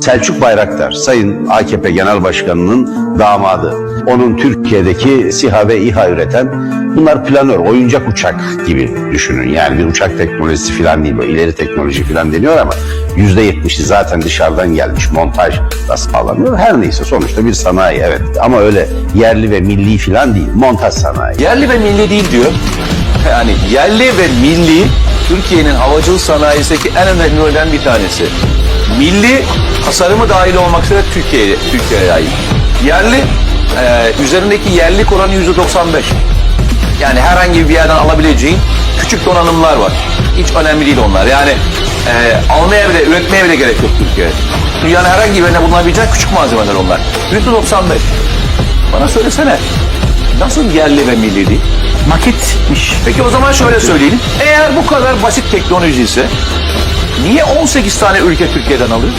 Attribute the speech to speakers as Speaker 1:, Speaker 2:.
Speaker 1: Selçuk Bayraktar, Sayın AKP Genel Başkanı'nın damadı. Onun Türkiye'deki SİHA ve İHA üreten bunlar planör, oyuncak uçak gibi düşünün. Yani bir uçak teknolojisi falan değil, böyle ileri teknoloji falan deniyor ama yüzde yetmişi zaten dışarıdan gelmiş, montaj da sağlanıyor. Her neyse sonuçta bir sanayi evet ama öyle yerli ve milli falan değil, montaj sanayi.
Speaker 2: Yerli ve milli değil diyor. Yani yerli ve milli Türkiye'nin havacılık sanayisindeki en önemli rolden bir tanesi. Milli tasarımı dahil olmak üzere Türkiye'ye Türkiye'ye ait. Yerli e, üzerindeki yerlilik oranı yüzde 95. Yani herhangi bir yerden alabileceğin küçük donanımlar var. Hiç önemli değil onlar. Yani e, almaya bile, üretmeye bile gerek yok Türkiye'ye. Dünyanın herhangi bir yerine bulunabilecek küçük malzemeler onlar. Yüzde 95. Bana söylesene. Nasıl yerli ve milli değil?
Speaker 3: Maketmiş.
Speaker 2: Peki o zaman şöyle söyleyelim. Eğer bu kadar basit teknoloji ise niye 18 tane ülke Türkiye'den alıyor?